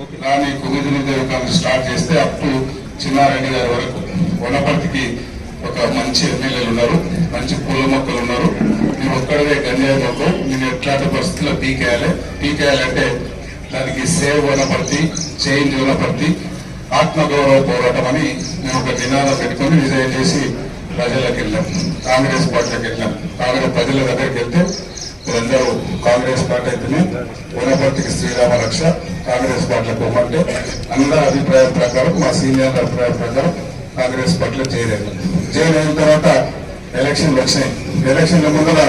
రాని కుమిది నియోజకవర్గం స్టార్ట్ చేస్తే అప్ టు చిన్నారెడ్డి గారి వరకు వనపర్తికి ఒక మంచి ఎమ్మెల్యేలు ఉన్నారు మంచి పూల మొక్కలు ఉన్నారు. నేను ఒక్కడవే గన్నేరు మొక్క నేను ఎట్లాంటి పరిస్థితుల్లో పీకేయాలి? పీకేయాలంటే దానికి సేవ్ వనపర్తి చేంజ్ వనపర్తి ఆత్మగౌరవ పోరాటం అని మేము ఒక నినాదం పెట్టుకొని డిజైన్ చేసి ప్రజలకు వెళ్ళాం. కాంగ్రెస్ పార్టీలకు వెళ్ళాం. కాంగ్రెస్ ప్రజల దగ్గరికి వెళ్తే మీరందరూ కాంగ్రెస్ పార్టీ అయితేనే వనపర్తికి శ్రీరామ రక్ష కాంగ్రెస్ పార్టీలకు పోమంటే అందరి అభిప్రాయం ప్రకారం మా సీనియర్ అభిప్రాయం ప్రకారం కాంగ్రెస్ పార్టీలో చేయలేదు చేయలేని తర్వాత ఎలక్షన్లు వచ్చినాయి. ఎలక్షన్ల ముందర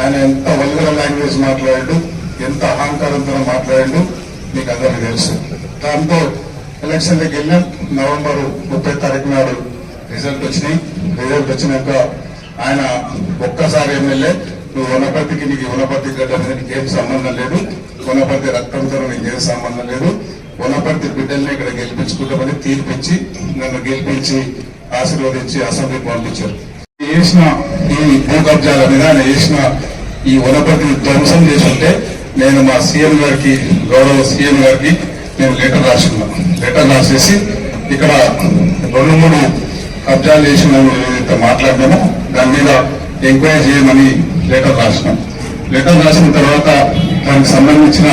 ఆయన ఎంత వల్గర లాంగ్వేజ్ మాట్లాడాడు ఎంత అహంకారంతో మాట్లాడాడు మీకు అందరికీ తెలుసు. దాంతో ఎలక్షన్లకు వెళ్ళాం. నవంబర్ ముప్పై తారీఖు నాడు రిజల్ట్ వచ్చినాయి. రిజల్ట్ వచ్చినాక ఆయన ఒక్కసారి ఎమ్మెల్యే నువ్వు వనపర్తికి నీకు వనపర్తి గడ్డ నీకేం సంబంధం లేదు. వనపర్తి రక్తంతో నీకేం సంబంధం లేదు. వనపర్తి బిడ్డల్ని ఇక్కడ గెలిపించుకుంటామని తీర్పిచ్చి నన్ను గెలిపించి ఆశీర్వదించి అసెంబ్లీకి పంపించారు. చేసిన ఈ భూ కబ్జాల మీద ఆయన చేసిన ఈ వనపర్తిని ధ్వంసం చేస్తుంటే నేను మా సీఎం గారికి గౌరవ సీఎం గారికి నేను లెటర్ రాసుకున్నాను లెటర్ రాసేసి ఇక్కడ రెండు మూడు కబ్జాలు చేసిన ఏదైతే మాట్లాడినామో దాని మీద ఎంక్వైరీ చేయమని లెటర్ రాసినాం. లెటర్ రాసిన తర్వాత దానికి సంబంధించిన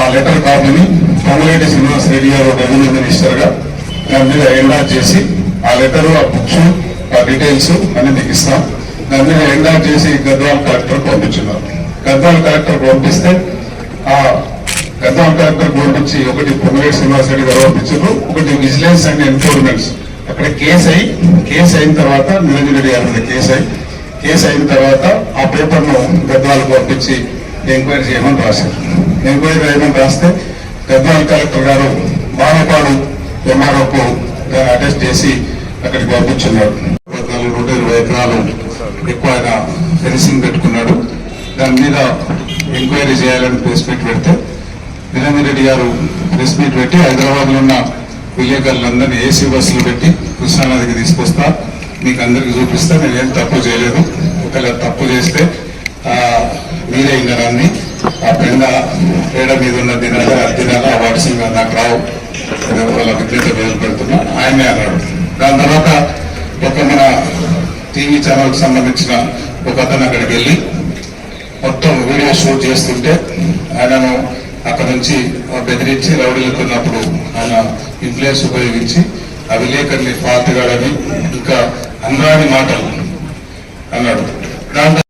ఆ లెటర్ కాపీని పొంగులేటి శ్రీనివాస్ రెడ్డి గారు రెవెన్యూ మినిస్టర్గా దాని మీద ఎండార్ చేసి ఆ లెటర్ ఆ బుక్స్ ఆ డీటెయిల్స్ అన్ని మీకు ఇస్తాం. దాని మీద ఎండార్ చేసి గద్వాల్ కలెక్టర్ పంపించున్నారు గద్వాల్ కలెక్టర్ పంపిస్తే ఆ గద్వాల్ కలెక్టర్ పంపించి ఒకటి పొంగులేటి శ్రీనివాస్ రెడ్డి గారు పంపించారు. ఒకటి విజిలెన్స్ అండ్ ఎన్ఫోర్మెంట్స్ అక్కడ కేసు అయి కేసు అయిన తర్వాత నిరంజన్ రెడ్డి గారి మీద కేసు అయి కేసు అయిన తర్వాత ఆ పేపర్లో గద్వాలకు పంపించి ఎంక్వైరీ చేయమని రాశారు. ఎంక్వైరీ చేయమని రాస్తే గద్వాల కలెక్టర్ గారు బాలపాడు ఎంఆర్ఓకు దాన్ని అటెస్ట్ చేసి అక్కడికి పంపించున్నాడు పద్నాలుగు నూట ఇరవై ఎకరాలు ఎక్కువ ఆయన ఫెన్సింగ్ పెట్టుకున్నాడు. దాని మీద ఎంక్వైరీ చేయాలని ప్రెస్ మీట్ పెడితే నిరంజన్ రెడ్డి గారు ప్రెస్ మీట్ పెట్టి హైదరాబాద్లో ఉన్న విలేకరులందరినీ ఏసీ బస్సులు పెట్టి కృష్ణానదికి తీసుకొస్తా మీకు అందరికి చూపిస్తా నేను ఏం తప్పు చేయలేదు. ఒకవేళ తప్పు చేస్తే మీరే ఇంకా ఆ పెండ పేడ మీద ఉన్న దినాల దినాల దినాలు నాకు రావు. నేను వాళ్ళ విద్యుత్ పెడుతున్నా ఆయనే అన్నాడు. దాని తర్వాత ఒక మన టీవీ ఛానల్కి సంబంధించిన ఒక అతను అక్కడికి వెళ్ళి మొత్తం వీడియో షూట్ చేస్తుంటే ఆయనను అక్కడ నుంచి బెదిరించి వెళ్తున్నప్పుడు ఆయన ఇన్ఫ్లుయెన్స్ ఉపయోగించి ఆ విలేకరుని పాతగాడని ఇంకా అనరాని మాటలు అన్నాడు. దాంతో